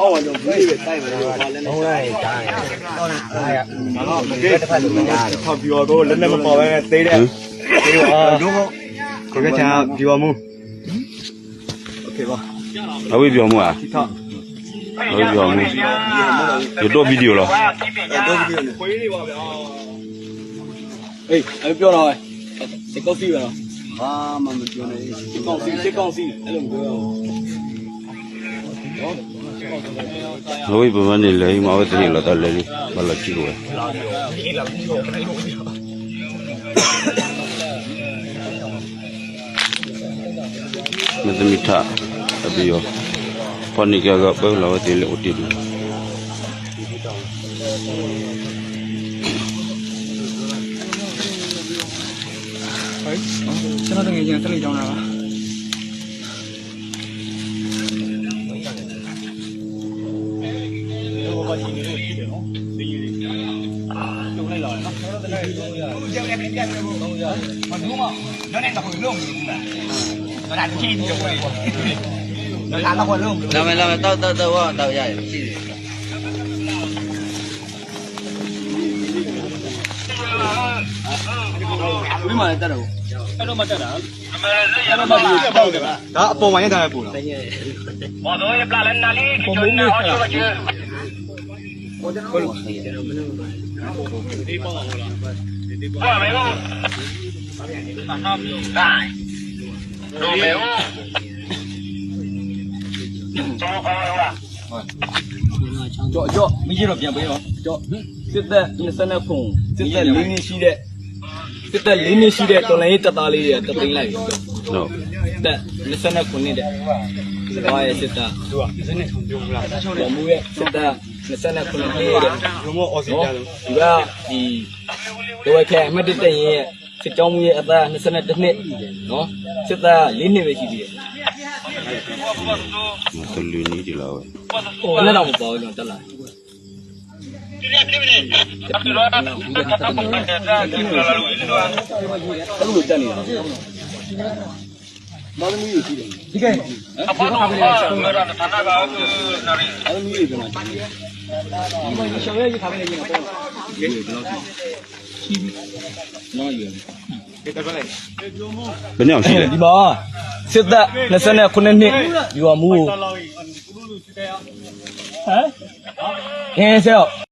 အော်တော့ဘူးပဲတိုက်မှာတော့ဘာလဲနဲ့ ဟုတ်လိုက်တားတယ်ဟုတ်လားအားရ တော့မ ဒီ ကေး တစ်ဖက်လိုမရတော့ ထောက်ပြီးတော့လက်နဲ့မပေါ်ပဲသေးတဲ့သေးတော့ဒုက္ခကိုကချာပြီးတော့မူโอเคပါ အဝေးပြောမှုอ่ะ ဒီထောက် အဝေးပြောမှုရတော့ဗီဒီယိုလား တော့ပြီးတော့ခွေးနေပါဗျာအေးအဲ့ပြောတော့ဒီကော်ဖီပဲနော်ဘာမှမပြောနဲ့ဒီကော်ဖီဒီကော်ဖီအဲ့လိုပြော အ ဝေးပမနေလေမဝတ်တယ်လို့တော့လေဘာလို့ကြည့်လို့မသမီထအပြီးရောပဏိကကပဲလာဝတ်တယ်လို့အတိတူကျွန်တော်တကယ်ချင်းတက်လေကြောင်းတာပါ လာမယ်လာမယ်တောက်တောက်တောက်တောက်ရတယ်ရှိ တယ်ဝိမာန်တက်တော့အဲ့တော့မတက်တာဒါအပေါ်မှာရတဲ့ပူလားပုံမုံလေးခါကြော့ကြော့မကြီးတော့ပြန်ပေးတော့ကြော့စစ်သက်29ခုစစ်သက်၄နှစ်ရှိတဲ့စစ်သက်၄နှစ်ရှိတဲ့တော်လိုင်းတက်သားလေးတွေတပိန်လိုက်ပြီ နော်တက်29ခုနှစ်တဲ့ဘာရဲ့စစ်သားသူက29ခုပြောဘူးလားတော်မူရဲ့စစ်သား29ခုနှစ်တဲ့ဘုံမောအော်စီနော်ကြလို့ဒီကဒီဒဝဲခဲအမှတ်တစ်တက်ရင်ရဲ့စစ်ကြောင်းမှုရဲ့အသက်22နှစ်နော်စစ်သား၄နှစ်ပဲရှိသေးတယ်မတလူနီဒီလာဝဲဟိုလည်းတော့မပေါ်ဘူးတော့တက်လာအဲ့လိုတက်နေတာ ဘာလို့မျိုးရှိတယ်ဒီကအဖေကဘယ်လိုဆက်လို့ရတာဌာနကအဲ့လိုမျိုးပြန်လာဒီမှာရှောင်းရဲကြီးခါပဲနေနေတာပေါ့ဒီလိုတော့ရှိပြီနော်ယူကဲတက်လိုက်ဘယ်နှစ်အောင်ရှိလဲဒီမှာစစ်သက်29နှစ်ယူရမှုဟမ်အင်းဆော